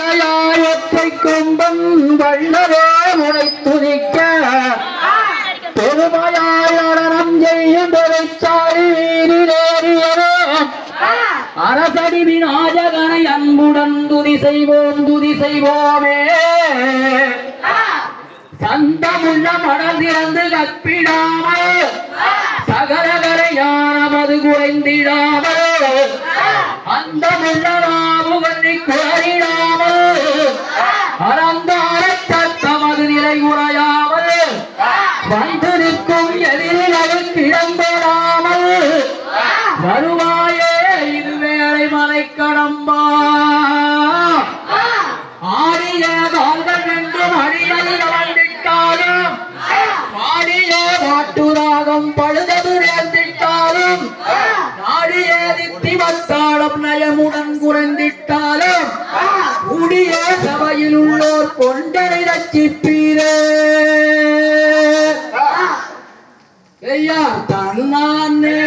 கயாயத்தை கொம்பன் வல்லரே உனை துதிக்க பெருமையாயடனம் செய்யும் பெருச்சாரி வீரிலேறியரே. அரசடி விநாயகனை அன்புடன் துதி செய்வோம் துதி செய்வோமே. சந்தமுள்ள மனம் திறந்து கற்பிடாமல் சகலகரையானமது குறைந்திடாமல் அந்தமுள்ளவா மன்னி கோரிடாமல் அறந்தாரத்த தமது நிலை உரையாமல் வந்து நிற்கும் எதிரிகளுக்கு இடம்பெறாமல் வருவாயே இது வேலை மலை கடம்பா. ஆடிய தாங்கள் என்று மடியை வந்திட்டாலும் பழுதது நேர்ந்திட்டாலும் நாடிய தித்திவத்தாளம் நயமுடன் கேட்டாலும் உடைய சபையில் உள்ளோர் கொண்டனை ரட்சிப்பீரே. தன்னானே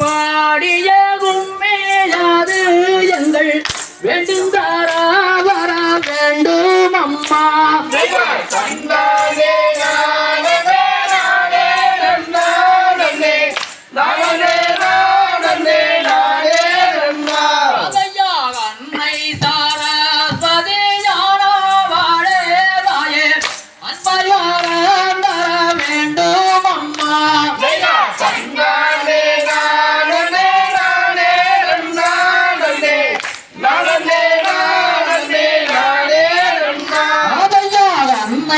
பாடிய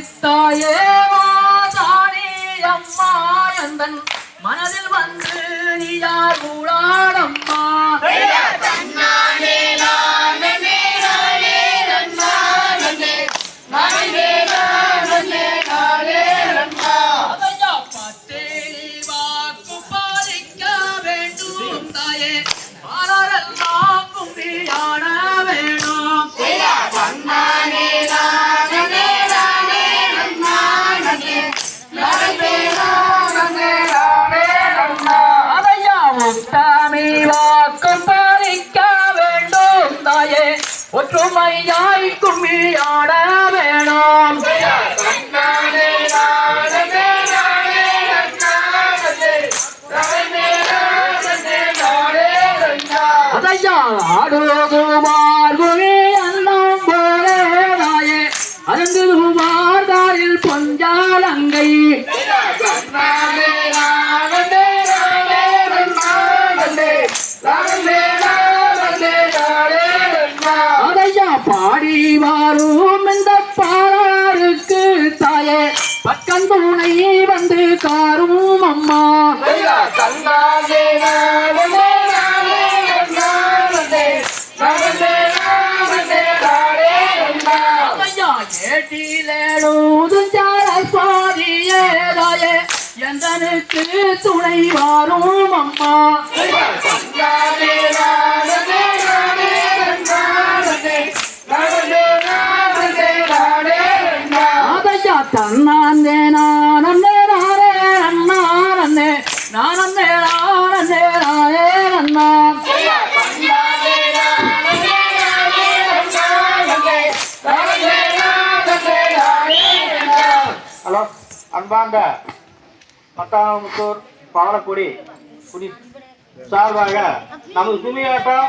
அளித்தாயே மாதானே அம்மா என்பன் மனதில் வந்து நீயார் கூடாடம்மா வேண்டும் தாயே. பாரார உண்மையாய் கும்மி ஆட வேணாம். தன் துணையே வந்து காரும் அம்மா. எந்தனுக்கு துணை வாரும் அம்மா. தன்னாந்தே நானந்தே நாரே நன்னாரந்தே நானந்தே நானந்தே நாரே நன்னா ஹலோ அன்பார்ந்த பத்தாமுத்தூர் பாலக்குடி குடி சார்பாக நமது கும்மியாட்டம்